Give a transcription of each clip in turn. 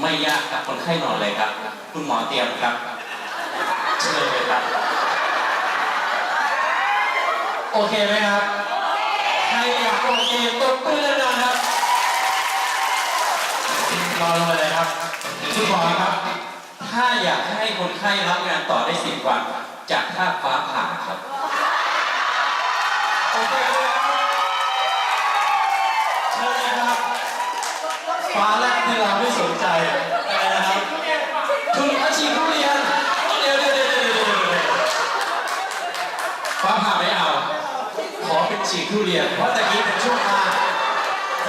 ไม่ยากครับคนไข้นอนเลยครับ คุณหมอเตรียมครับเชิญเลยครับ โอเคไหมครับใครอยากโอเคตบมือดังๆครับรอลงไปเลยครับคุณหมอครับ ถ้าอยากให้คนไข้รับงานต่อได้สิบวันจากท่าฟ้าผ่าครับ โอเคเลยครับเชิญเลยครับ ฟ้าแรกที่เราไม่สนใจอะไรนะครับคุณอาชีพทุเรียนเดี๋ยวเดี๋ยวเดี๋ยวเดี๋ยวเดี๋ยวเดี๋ยวฟ้าผ่าไม่เอา ขอเป็น ฉีกทุเรียน เพราะตะกี้เป็นช่วงล่าง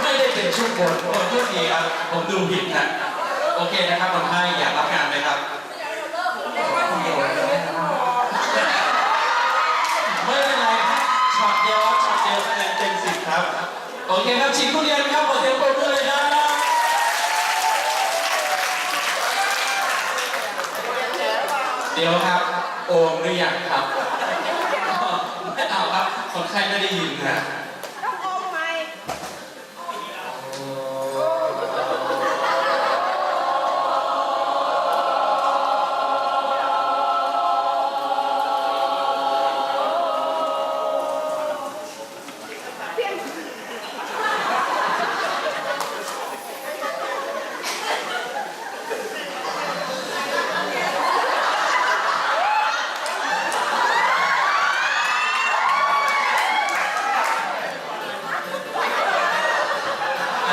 ไม่ได้เป็นช่วงบนโอ้โทษทีครับผมดูผิดนะโอเคนะครับคนไข้อยากรับงานไหมครับ ไม่เป็นไรครับช็อตเดียวครับช็อตเดียวคะแนเต็มสิบครับ โอเคครับฉีกทุเรียนครับขอเสียงปรบมือเลยครับเดี๋ยวครับ โอมหรือยังครับ ใครไม่ได้ยินนะ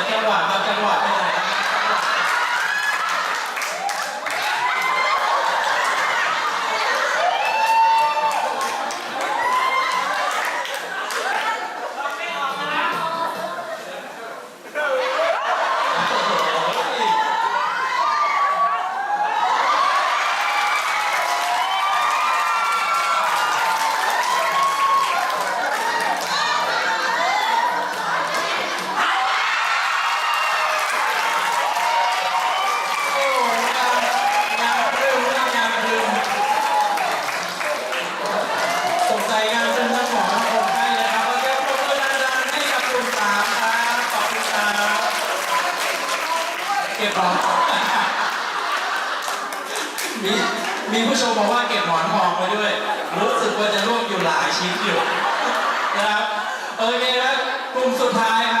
จังหวะครับจังหวะ เก็บหมอนมีมีผู้ชมบอกว่าเก็บหมอนทองไปด้วย รู้สึกว่าจะร่วงอยู่หลายชิ้นอยู่นะครับโอเคครับกลุ่มสุดท้ายครับ